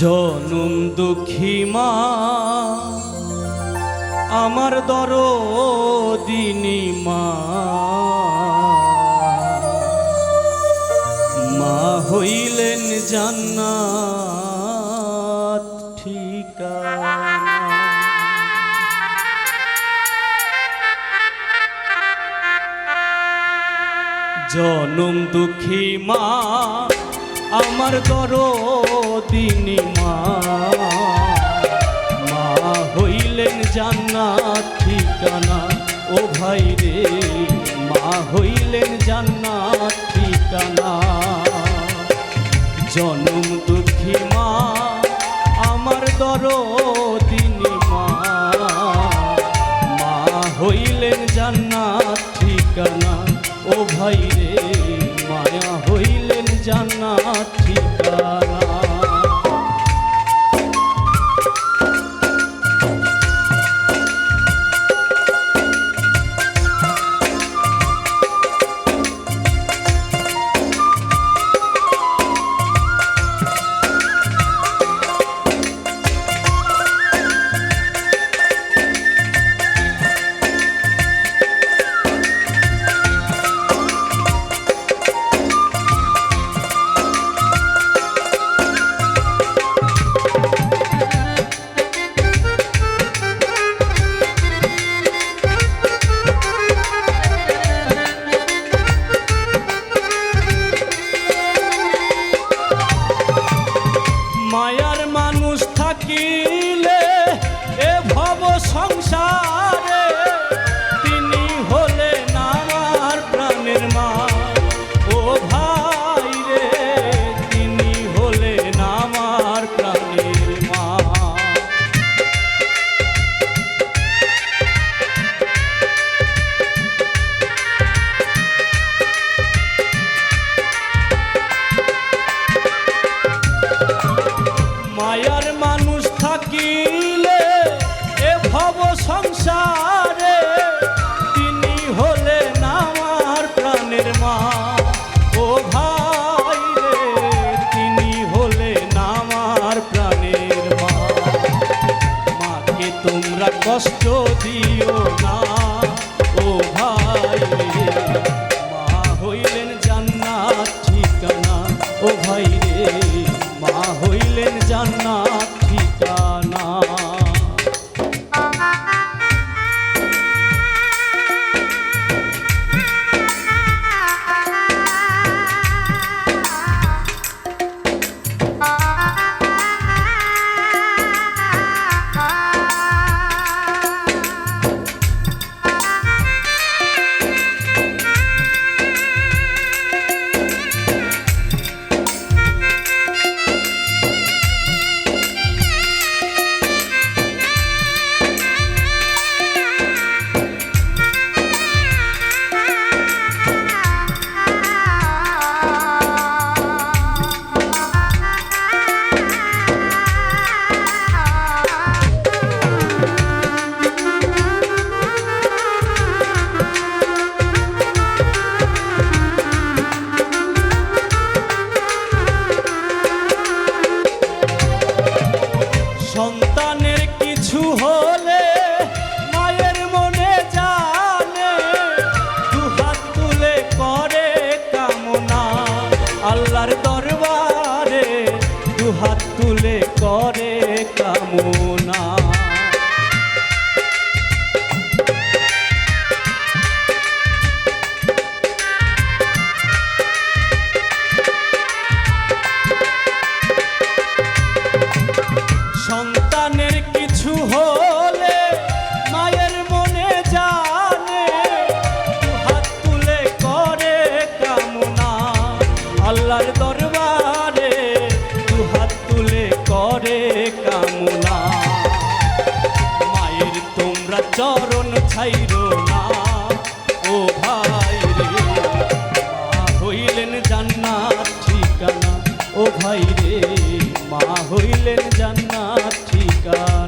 জনম দুঃখী মা আমার দর দিনী মা মা হইলেন জান্নাত ঠিকানা জনম দুঃখী মা আমার করো তিনি মা। মা হইলেন জান্নাত ঠিকানা। ও ভাই রে, মা হইলেন জান্নাত ঠিকানা। জনম দুঃখী মা, আমার দরদিনী মা। মা হইলেন জান্নাত ঠিকানা। ও ভাই রে, মায়া হইলেন জান্নাত ঠিকানা? করে কামনা। সন্তানের ছাইরো ঠিকানা ও ভাই রে মা হইলেন জান্নাত ঠিকানা।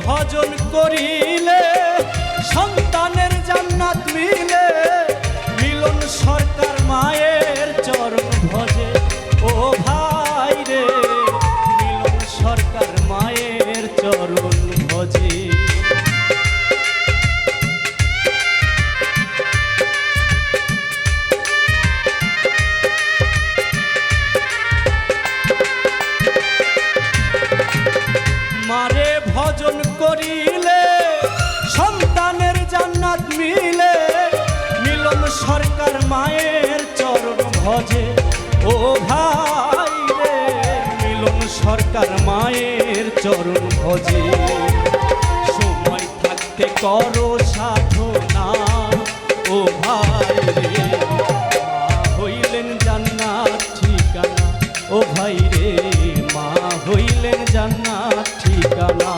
ভজন করিলে সন্তানে চরণ ভজে। সময় থাকতে করো সাধনা। ও ভাই রে হইলেন জান্নাত ঠিকানা। ও ভাই রে, মা হইলেন জান্নাত ঠিকানা।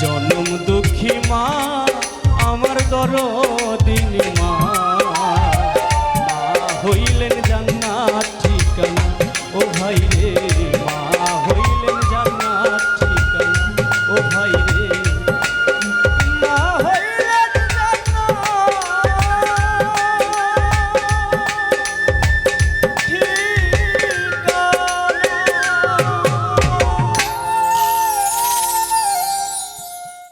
জনম দুঃখী মা, আমার দরদিনী মা।